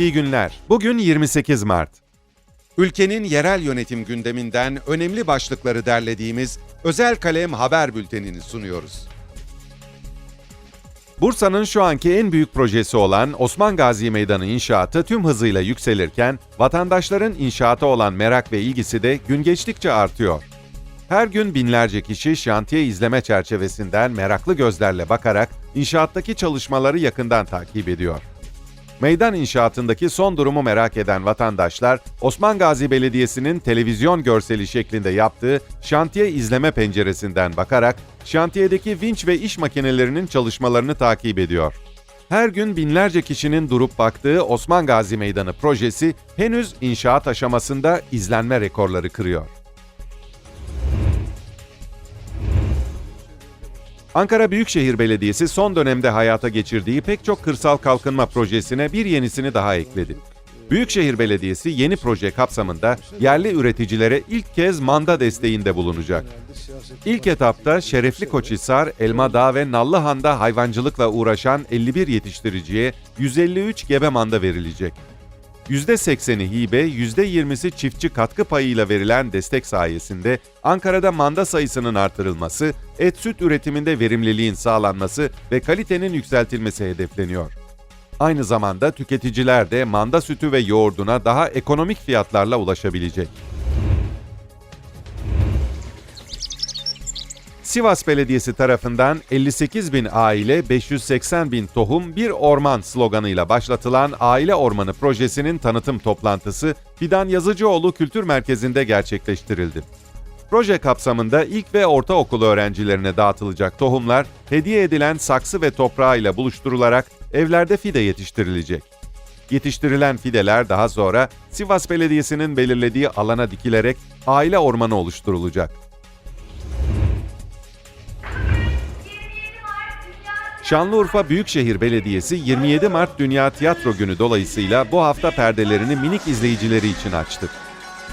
İyi günler. Bugün 28 Mart. Ülkenin yerel yönetim gündeminden önemli başlıkları derlediğimiz Özel Kalem Haber Bülteni'ni sunuyoruz. Bursa'nın şu anki en büyük projesi olan Osman Gazi Meydanı inşaatı tüm hızıyla yükselirken, vatandaşların inşaata olan merak ve ilgisi de gün geçtikçe artıyor. Her gün binlerce kişi şantiye izleme çerçevesinden meraklı gözlerle bakarak inşaattaki çalışmaları yakından takip ediyor. Meydan inşaatındaki son durumu merak eden vatandaşlar, Osman Gazi Belediyesi'nin televizyon görseli şeklinde yaptığı şantiye izleme penceresinden bakarak şantiyedeki vinç ve iş makinelerinin çalışmalarını takip ediyor. Her gün binlerce kişinin durup baktığı Osman Gazi Meydanı projesi henüz inşaat aşamasında izlenme rekorları kırıyor. Ankara Büyükşehir Belediyesi son dönemde hayata geçirdiği pek çok kırsal kalkınma projesine bir yenisini daha ekledi. Büyükşehir Belediyesi yeni proje kapsamında yerli üreticilere ilk kez manda desteğinde bulunacak. İlk etapta Şerefli Koçhisar, Elmadağ ve Nallıhan'da hayvancılıkla uğraşan 51 yetiştiriciye 153 gebe manda verilecek. %80'i hibe, %20'si çiftçi katkı payıyla verilen destek sayesinde Ankara'da manda sayısının artırılması, et süt üretiminde verimliliğin sağlanması ve kalitenin yükseltilmesi hedefleniyor. Aynı zamanda tüketiciler de manda sütü ve yoğurduna daha ekonomik fiyatlarla ulaşabilecek. Sivas Belediyesi tarafından 58 bin aile 580 bin tohum bir orman sloganıyla başlatılan Aile Ormanı projesinin tanıtım toplantısı Fidan Yazıcıoğlu Kültür Merkezi'nde gerçekleştirildi. Proje kapsamında ilk ve ortaokul öğrencilerine dağıtılacak tohumlar hediye edilen saksı ve toprağıyla buluşturularak evlerde fide yetiştirilecek. Yetiştirilen fideler daha sonra Sivas Belediyesi'nin belirlediği alana dikilerek aile ormanı oluşturulacak. Şanlıurfa Büyükşehir Belediyesi 27 Mart Dünya Tiyatro Günü dolayısıyla bu hafta perdelerini minik izleyicileri için açtı.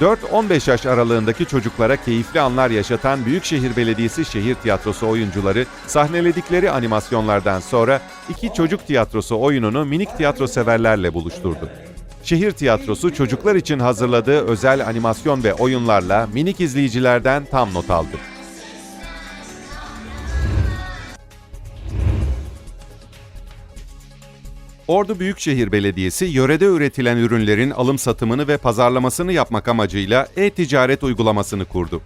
4-15 yaş aralığındaki çocuklara keyifli anlar yaşatan Büyükşehir Belediyesi Şehir Tiyatrosu oyuncuları sahneledikleri animasyonlardan sonra iki çocuk tiyatrosu oyununu minik tiyatro severlerle buluşturdu. Şehir Tiyatrosu çocuklar için hazırladığı özel animasyon ve oyunlarla minik izleyicilerden tam not aldı. Ordu Büyükşehir Belediyesi, yörede üretilen ürünlerin alım satımını ve pazarlamasını yapmak amacıyla e-ticaret uygulamasını kurdu.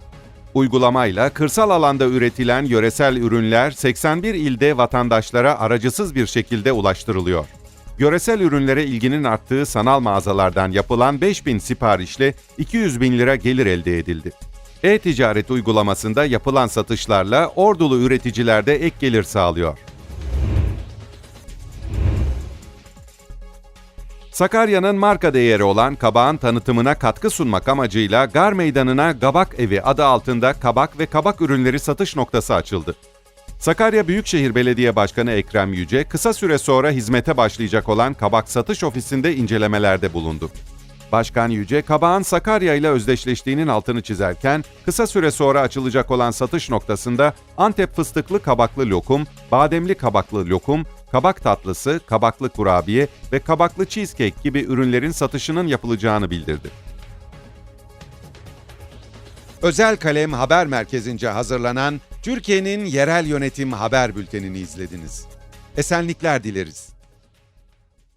Uygulamayla kırsal alanda üretilen yöresel ürünler 81 ilde vatandaşlara aracısız bir şekilde ulaştırılıyor. Yöresel ürünlere ilginin arttığı sanal mağazalardan yapılan 5000 siparişle 200 bin lira gelir elde edildi. E-ticaret uygulamasında yapılan satışlarla ordulu üreticiler de ek gelir sağlıyor. Sakarya'nın marka değeri olan kabağın tanıtımına katkı sunmak amacıyla Gar Meydanı'na Gabak Evi adı altında kabak ve kabak ürünleri satış noktası açıldı. Sakarya Büyükşehir Belediye Başkanı Ekrem Yüce, kısa süre sonra hizmete başlayacak olan kabak satış ofisinde incelemelerde bulundu. Başkan Yüce, kabağın Sakarya ile özdeşleştiğinin altını çizerken, kısa süre sonra açılacak olan satış noktasında Antep fıstıklı kabaklı lokum, bademli kabaklı lokum, kabak tatlısı, kabaklı kurabiye ve kabaklı cheesecake gibi ürünlerin satışının yapılacağını bildirdi. Özel Kalem Haber Merkezi'nce hazırlanan Türkiye'nin yerel yönetim haber bültenini izlediniz. Esenlikler dileriz.